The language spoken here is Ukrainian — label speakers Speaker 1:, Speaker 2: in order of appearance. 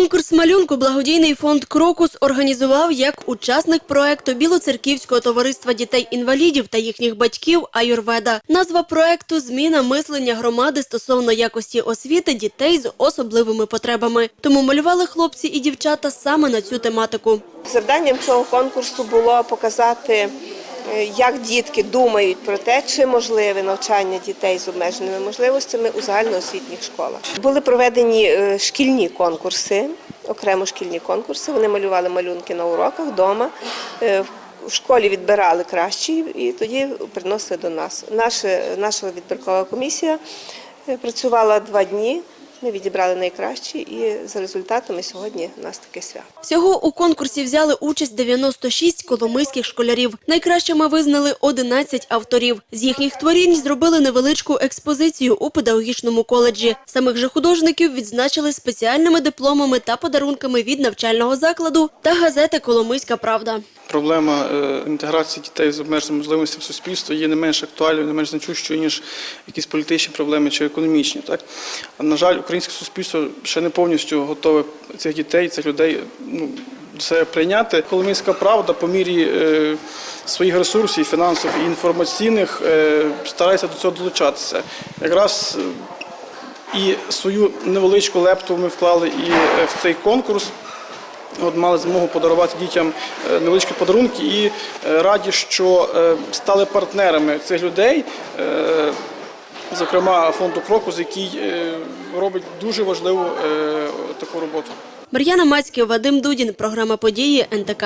Speaker 1: Конкурс малюнку благодійний фонд Крокус організував як учасник проекту Білоцерківського товариства дітей-інвалідів та їхніх батьків Аюрведа. Назва проекту зміна мислення громади стосовно якості освіти дітей з особливими потребами. Тому малювали хлопці і дівчата саме на цю тематику.
Speaker 2: Завданням цього конкурсу було показати, як дітки думають про те, чи можливе навчання дітей з обмеженими можливостями у загальноосвітніх школах. Були проведені е, шкільні конкурси, окремо шкільні конкурси. Вони малювали малюнки на уроках вдома. Е, В школі відбирали кращі і тоді приносили до нас. Наша, наша відбіркова комісія е, працювала два дні. Ми відібрали найкращі, і за результатами сьогодні у нас таке свято.
Speaker 1: Всього у конкурсі взяли участь 96 коломийських школярів. Найкращими визнали 11 авторів. З їхніх творінь зробили невеличку експозицію у педагогічному коледжі. Самих же художників відзначили спеціальними дипломами та подарунками від навчального закладу та газети Коломийська правда.
Speaker 3: Проблема е, інтеграції дітей з обмеженими можливостями в суспільство є не менш актуальною, не менш значущою, ніж якісь політичні проблеми чи економічні. Так? А, на жаль, українське суспільство ще не повністю готове цих дітей, цих людей ну, себе прийняти. Коломийська правда по мірі е, своїх ресурсів, фінансових і інформаційних е, старається до цього долучатися. Якраз е, і свою невеличку лепту ми вклали і е, в цей конкурс. От мали змогу подарувати дітям е, невеличкі подарунки і е, раді, що е, стали партнерами цих людей, зокрема фонду Крокус, який робить дуже важливу таку роботу.
Speaker 1: Мар'яна Мацьків, Вадим Дудін. Програма події НТК.